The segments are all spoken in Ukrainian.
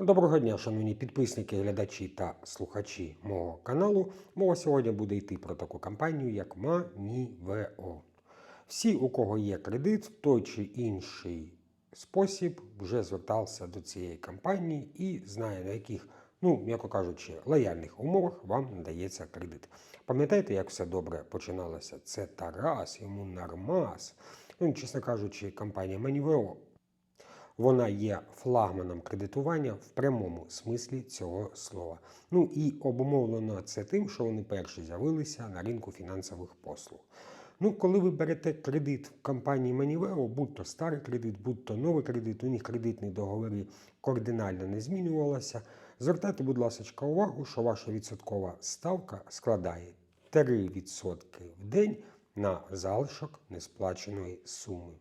Доброго дня, шановні підписники, глядачі та слухачі мого каналу. Мова сьогодні буде йти про таку компанію, як Маніво. Всі, у кого є кредит, в той чи інший спосіб вже звертався до цієї компанії і знає, на яких, ну, м'яко кажучи, лояльних умовах вам надається кредит. Пам'ятаєте, як все добре починалося? Це Тарас, йому нормас. Ну, чесно кажучи, компанія Маніво вона є флагманом кредитування в прямому смислі цього слова. Ну і обумовлено це тим, що вони перші з'явилися на ринку фінансових послуг. Ну, коли ви берете кредит в компанії Манівео, будь то старий кредит, будь то новий кредит, у них кредитні договори кардинально не змінювалися. Звертайте, будь ласка, увагу, що ваша відсоткова ставка складає 3% в день на залишок несплаченої суми.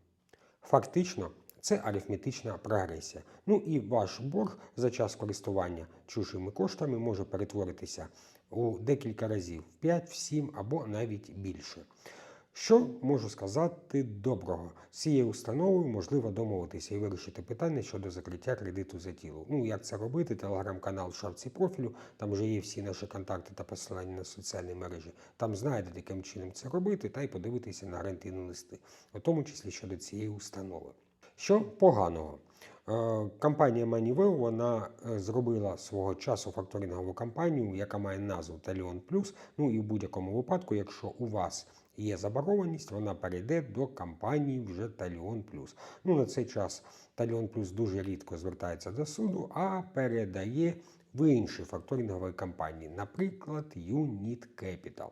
Фактично, це арифметична прогресія. Ну і ваш борг за час користування чужими коштами може перетворитися у декілька разів в 5, в 7 або навіть більше. Що можу сказати доброго? З цією установою можливо домовитися і вирішити питання щодо закриття кредиту за тіло. Ну, як це робити? Телеграм-канал в шапці профілю, там вже є всі наші контакти та посилання на соціальні мережі. Там знаєте, яким чином це робити, та й подивитися на гарантійні листи, у тому числі щодо цієї установи. Що поганого? Е, Компанія Moneyveo, вона е, зробила свого часу факторингову компанію, яка має назву Talion Plus. Ну і в будь-якому випадку, якщо у вас є заборгованість, вона перейде до компанії вже Talion Plus. Ну на цей час Talion Plus дуже рідко звертається до суду, а передає в інші факторингові компанії, наприклад, Unit Capital.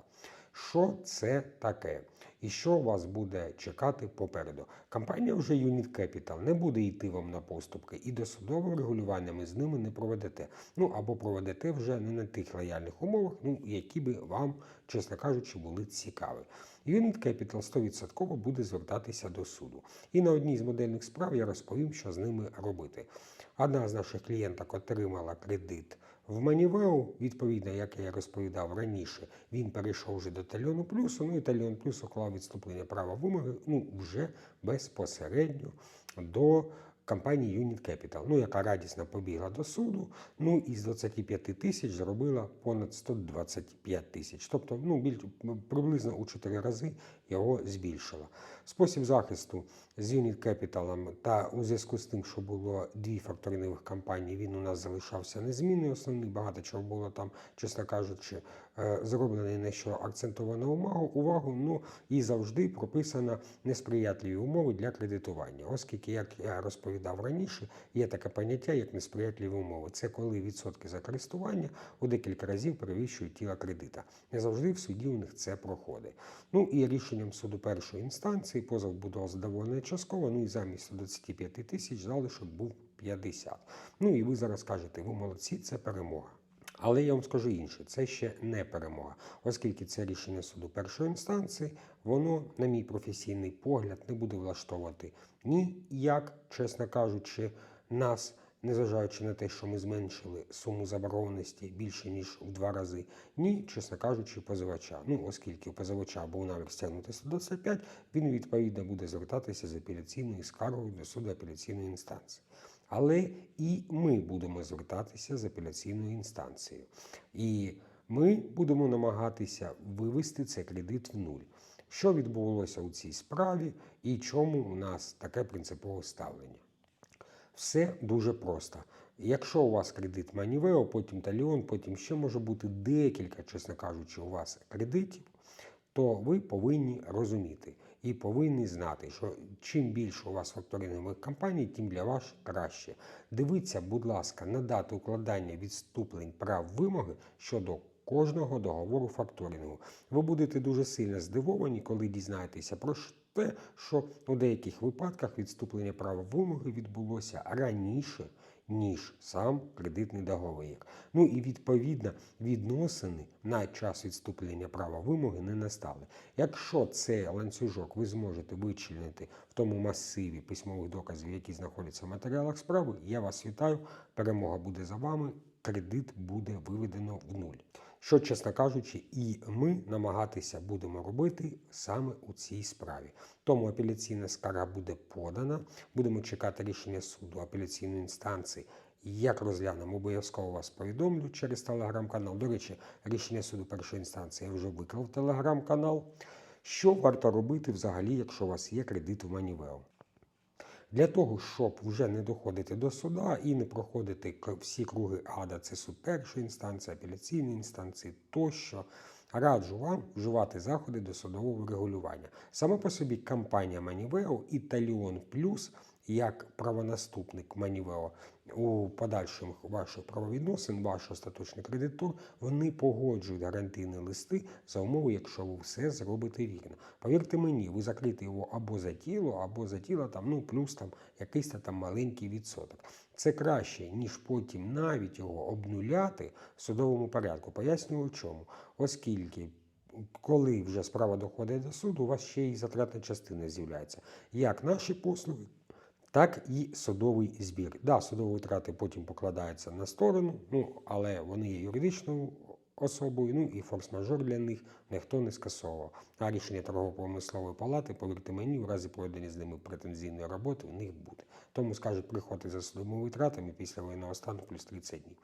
Що це таке? І що вас буде чекати попереду? Компанія вже Unit Capital не буде йти вам на поступки, і до судового регулювання ми з ними не проведете. Ну або проведете вже не на тих лояльних умовах, ну які би вам, чесно кажучи, були цікаві. Unit Capital 100% буде звертатися до суду. І на одній з модельних справ я розповім, що з ними робити. Одна з наших клієнток отримала кредит в Манівео, відповідно, як я розповідав раніше, він перейшов вже до Тальйону Плюсу, ну і Тальйон Плюс уклав відступлення права вимоги ну, вже безпосередньо до компанії Unit Capital, ну, яка радісно побігла до суду, ну і з 25 тисяч зробила понад 125 тисяч. Тобто ну, біль, приблизно у 4 рази його збільшила. Спосіб захисту з Unit Capital та у зв'язку з тим, що було дві факторингових компанії, він у нас залишався незмінний. Основний багато чого було там, чесно кажучи, е, зроблений на що акцентовано увагу, увагу, ну і завжди прописано несприятливі умови для кредитування, оскільки, як я розповідав раніше, є таке поняття, як несприятливі умови. Це коли відсотки за користування у декілька разів перевищують тіла кредита. Не завжди в суді у них це проходить. Ну і рішенням суду першої інстанції позов буде задоволений частково, ну і замість 125 тисяч залишок був 50. Ну і ви зараз кажете, ви молодці, це перемога. Але я вам скажу інше, це ще не перемога, оскільки це рішення суду першої інстанції, воно, на мій професійний погляд, не буде влаштовувати ніяк, чесно кажучи, нас. Незважаючи на те, що ми зменшили суму заборгованості більше ніж в два рази, ні, чесно кажучи, позивача. Ну, оскільки у позивача був намір стягнути 125, він відповідно буде звертатися з апеляційною скаргою до суду апеляційної інстанції. Але і ми будемо звертатися з апеляційною інстанцією. І ми будемо намагатися вивести цей кредит в нуль. Що відбулося у цій справі і чому у нас таке принципове ставлення? Все дуже просто. Якщо у вас кредит Манівео, потім Таліон, потім ще може бути декілька, чесно кажучи, у вас кредитів, то ви повинні розуміти і повинні знати, що чим більше у вас факторингових компаній, тим для вас краще. Дивіться, будь ласка, на дату укладання відступлень прав вимоги щодо кожного договору факторингу. Ви будете дуже сильно здивовані, коли дізнаєтеся про те, що у деяких випадках відступлення права вимоги відбулося раніше, ніж сам кредитний договір. Ну і відповідно відносини на час відступлення права вимоги не настали. Якщо цей ланцюжок ви зможете вичленити в тому масиві письмових доказів, які знаходяться в матеріалах справи, я вас вітаю. Перемога буде за вами. Кредит буде виведено в нуль. Що, чесно кажучи, і ми намагатися будемо робити саме у цій справі. Тому апеляційна скарга буде подана. Будемо чекати рішення суду апеляційної інстанції, Як розглянемо, обов'язково вас повідомлю через телеграм-канал. До речі, рішення суду першої інстанції я вже виклав телеграм-канал. Що варто робити взагалі, якщо у вас є кредит в Манівео? Для того, щоб вже не доходити до суда і не проходити всі круги ада, це суд першої інстанції, апеляційної інстанції тощо, раджу вам вживати заходи до судового регулювання. Саме по собі компанія Манівео і Таліон Плюс як правонаступник Манівео у подальших ваших правовідносин, ваш остаточний кредитор, вони погоджують гарантійні листи за умови, якщо ви все зробите вірно. Повірте мені, ви закрите його або за тіло, або за тіло там, ну плюс там якийсь там маленький відсоток. Це краще, ніж потім навіть його обнуляти в судовому порядку. Пояснюю чому. Оскільки коли вже справа доходить до суду, у вас ще й затратна частина з'являється. Як наші послуги, так і судовий збір. Да, судові витрати потім покладаються на сторону, ну, але вони є юридичною особою, ну і форс-мажор для них ніхто не скасовував. А рішення торгово-промислової палати, повірте мені, в разі проведення з ними претензійної роботи в них буде. Тому скажуть приходити за судовими витратами після воєнного стану плюс 30 днів.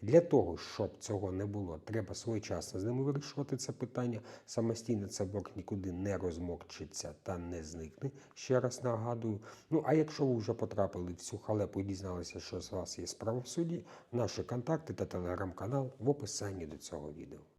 Для того, щоб цього не було, треба своєчасно з ними вирішувати це питання. Самостійно це борг нікуди не розмокчиться та не зникне. Ще раз нагадую. Ну а якщо ви вже потрапили в цю халепу і дізналися, що з вас є справа в суді, наші контакти та телеграм-канал в описанні до цього відео.